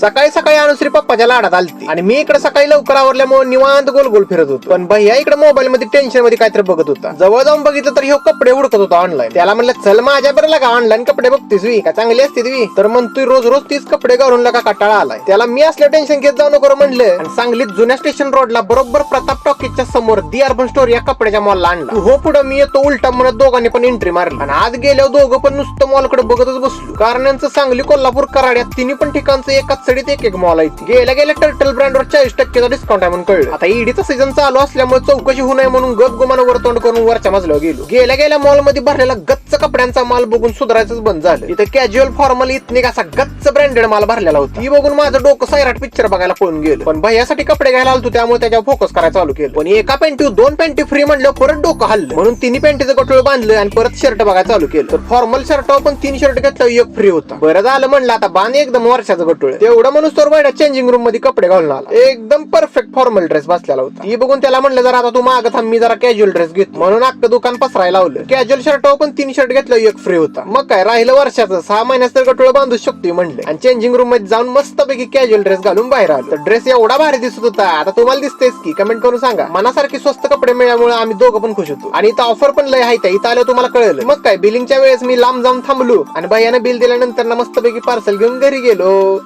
सकाळी सकाळी अनुश्री पप्पाच्या लाडात आलती आणि मी इकडे सकाळी लवकर आवरल्यामुळे निवांत गोल गोल फिरत होतो. पण भैया इकडे मोबाईल मध्ये टेन्शनमध्ये काहीतरी बघत होता. जवळ जाऊन बघितलं तर हे कपडे उडकत होता ऑनलाईन त्याला म्हणलं चल माझ्या बरं लागा ऑनलाईन कपडे बघतीस वी. का चांगली असते वी? तर म्हणतोय रोज रोज तीच कपडे घालून लगा कटाळा आलाय? त्याला मी असलं टेन्शन घेत जाऊ नको म्हणलं. आणि सांगलीत जुन्या स्टेशन रोडला बरोबर प्रताप टॉकीजच्या समोर दी अर्बन स्टोर या कपड्याच्या मॉलला आणला. हो पुढे मी येतो उलटा म्हणत दोघांनी पण एंट्री मारली. आणि आज गेल्यावर दोघं पण नुसतं मॉलकडे बघतच बसलो. कारण यांचं सांगली कोल्हापूर कराड्यात तिन्ही पण ठिकाणचं एकाच सडीत एक एक मॉल आहे गेल्या गेल्या टर्टल ब्रँडवर चाळीस टक्केचा डिस्काउंट आहे म्हणून कळलं. आता ईडीचा सीझन चालू असल्यामुळे चौकशी होऊ नये म्हणून गप गुमान वरतोंड करून वरच्या मजल्यावर गेलो. गेल्या गेल्या मॉलमध्ये भरलेला गच्च कपड्यांचा माल बघून सुधारायचं बंद झालं. इथे कॅज्युअल फॉर्मल इथने असा गच्च ब्रँडेड माल भरलेला होता. ती बघून माझं डोकं सैराट पिक्चर बघायला पळून गेलं. पण भैयासाठी कपडे घ्यायला आलतो त्यामुळे त्याच्यावर फोकस करायला चालू केलं. पण एका पॅन्टी दोन पॅन्टी फ्री म्हणलं परत डोकं हल्लं. म्हणून तिन्ही पॅन्टीचं कटोळ बांधलं आणि परत शर्ट बघायला चालू केलं. तर फॉर्मल शर्टावर पण तीन शर्ट घेतलं एक फ्री होता. बरं झालं म्हणलं आता बांध एकदम वर्षाचं गटोळ एवढा म्हणून तर वाड्या चेंजिंग रूममध्ये कपडे घालून आला. एकदम परफेक्ट फॉर्मल ड्रेस बसलेला होता. ती बघून त्याला म्हणलं जरा आता तू माग थांब मी जरा कॅज्युअल ड्रेस घेतो. म्हणून अख्खं दुकान पसरायला लावलं. कॅज्युअल शर्ट पण तीन शर्ट घेतलं एक फ्री होता. मग काय राहिलं वर्षाचं. सहा महिन्यात तर गटोळ बांधू शकतो म्हणले. आणि चेंजिंग रूममध्ये जाऊन मस्तपैकी कॅज्युअल ड्रेस घालून बाहेर आलो. ड्रेस एवढा भारी दिसत होता. आता तुम्हाला दिसतेच की कमेंट करून सांगा. मनासारखे स्वस्त कपडे मिळाल्यामुळे आम्ही दोघं पण खुश होतो. आणि इथं ऑफर पण लय आहे त्या इथं आलं तुम्हाला कळलं. मग काय बिलिंगच्या वेळेस मी लांब जाऊन थांबलो. आणि भैयाने बिल दिल्यानंतर ना मस्तपैकी पार्सल घेऊन घरी गेलो.